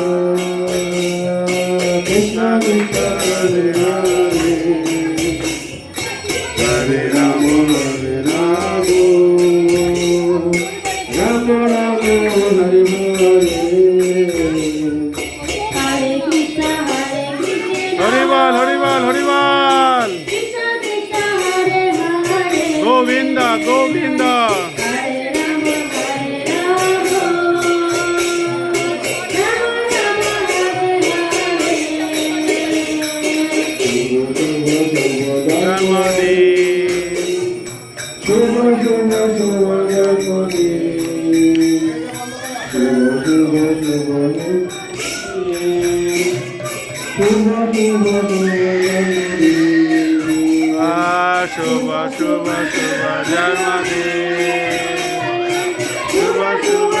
কৃষ্ণ কৃষ্ণ কৃষ্ণ হরে হরে হরে রাম হরে রাম রাম রাম হরে হরে হরে কৃষ্ণ হরে কৃষ্ণ হরিবল হরিবল হরিবল কৃষ্ণ কৃষ্ণ হরে হরে গোবিন্দ গোবিন্দ হরে শুভ শুভ শুভ শুভ জন্মদিন শুভ শুভ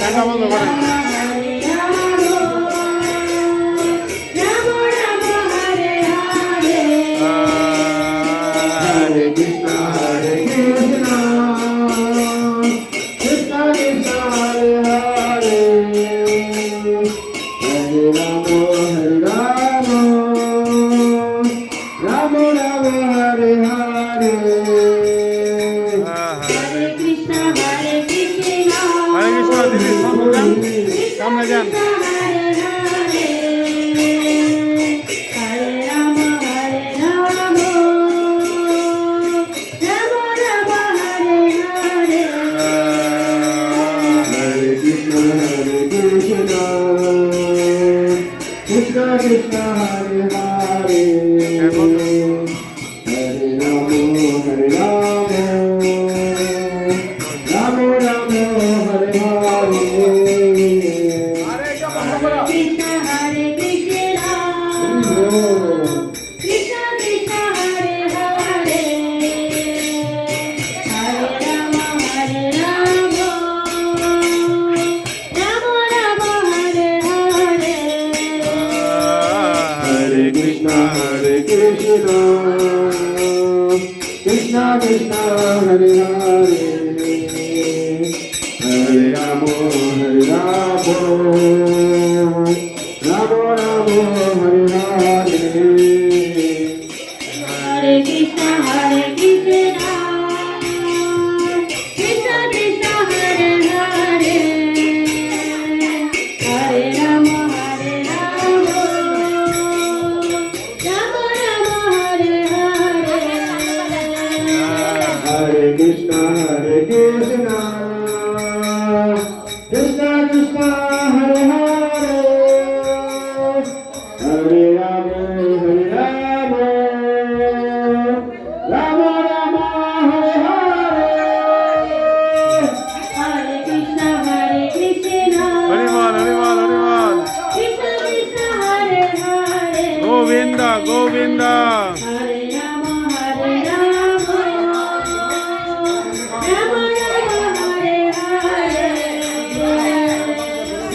টাকা বন্ধ করেন Krishna, Krishna Krishna Hare Hare, Hare Rama Hare Rama, Rama Rama Hare Hare. está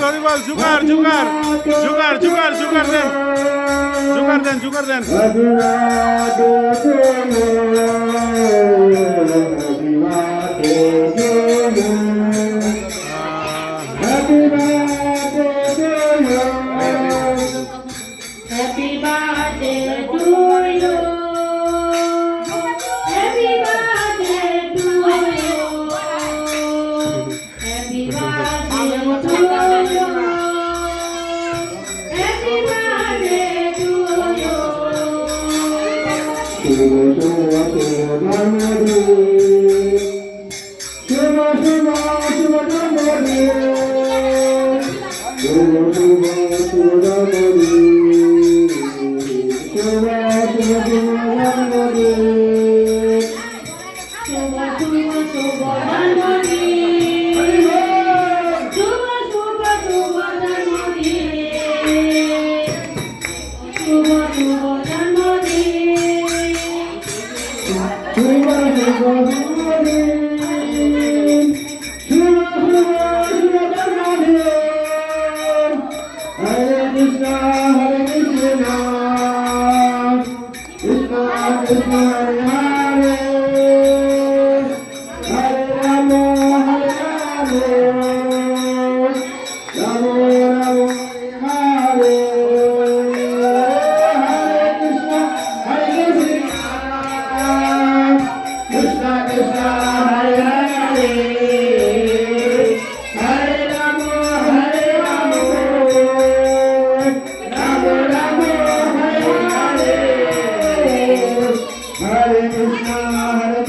ball, on the ball, sugar, sugar, sugar, sugar, sugar, then, sugar, then, sugar, then. Happy birthday to you.